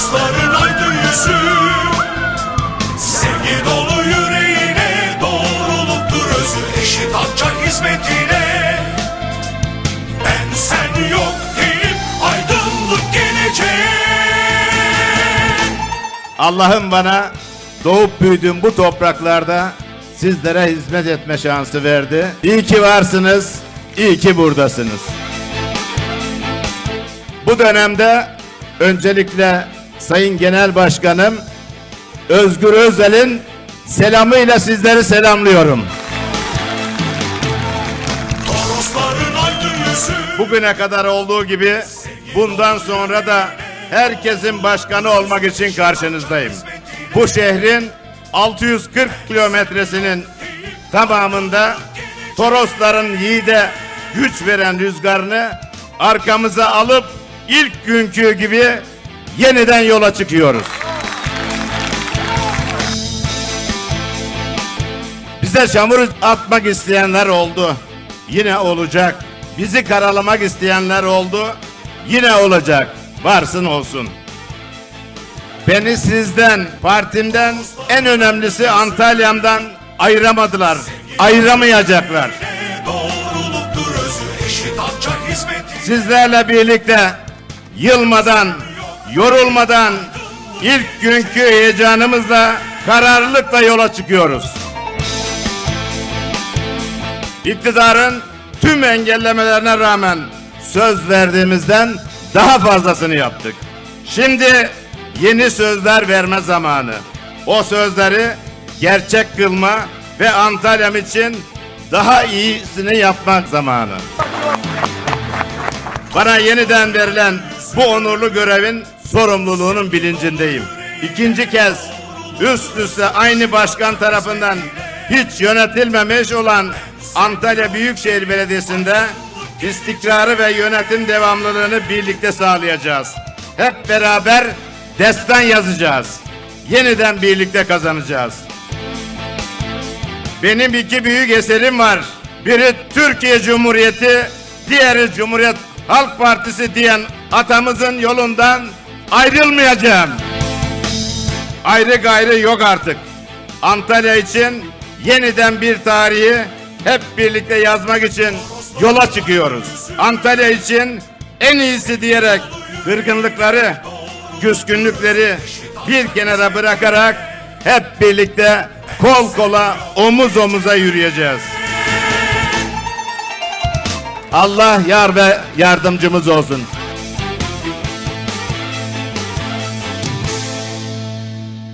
Torosların aydın yüzü Sevgi dolu yüreğine Doğruluktur özü Eşit hakça hizmetine Ben sen yok deyip Aydınlık geleceğe Allah'ım bana doğup büyüdüğüm bu topraklarda sizlere hizmet etme şansı verdi. İyi ki varsınız, iyi ki buradasınız. Bu dönemde öncelikle Sayın Genel Başkanım Özgür Özel'in selamıyla sizleri selamlıyorum. Bugüne kadar olduğu gibi bundan sonra da herkesin başkanı olmak için karşınızdayım. Bu şehrin 640 kilometresinin tamamında Torosların yiğide güç veren rüzgarını arkamıza alıp ilk günkü gibi yeniden yola çıkıyoruz. Bize çamur atmak isteyenler oldu. Yine olacak. Bizi karalamak isteyenler oldu. Yine olacak. Varsın olsun. Beni sizden, partimden, en önemlisi Antalya'mdan ayıramadılar. Ayıramayacaklar. Sizlerle birlikte yılmadan, yorulmadan ilk günkü heyecanımızla, kararlılıkla yola çıkıyoruz. İktidarın tüm engellemelerine rağmen söz verdiğimizden daha fazlasını yaptık. Şimdi yeni sözler verme zamanı. O sözleri gerçek kılma ve Antalya'm için daha iyisini yapmak zamanı. Bana yeniden verilen bu onurlu görevin sorumluluğunun bilincindeyim. İkinci kez üst üste aynı başkan tarafından hiç yönetilmemiş olan Antalya Büyükşehir Belediyesi'nde istikrarı ve yönetim devamlılığını birlikte sağlayacağız. Hep beraber destan yazacağız. Yeniden birlikte kazanacağız. Benim iki büyük eserim var. Biri Türkiye Cumhuriyeti, diğeri Cumhuriyet Halk Partisi diyen atamızın yolundan ayrılmayacağım. Ayrı gayrı yok artık. Antalya için yeniden bir tarihi hep birlikte yazmak için yola çıkıyoruz. Antalya için en iyisi diyerek kırgınlıkları, küskünlükleri bir kenara bırakarak hep birlikte kol kola, omuz omuza yürüyeceğiz. Allah yar ve yardımcımız olsun.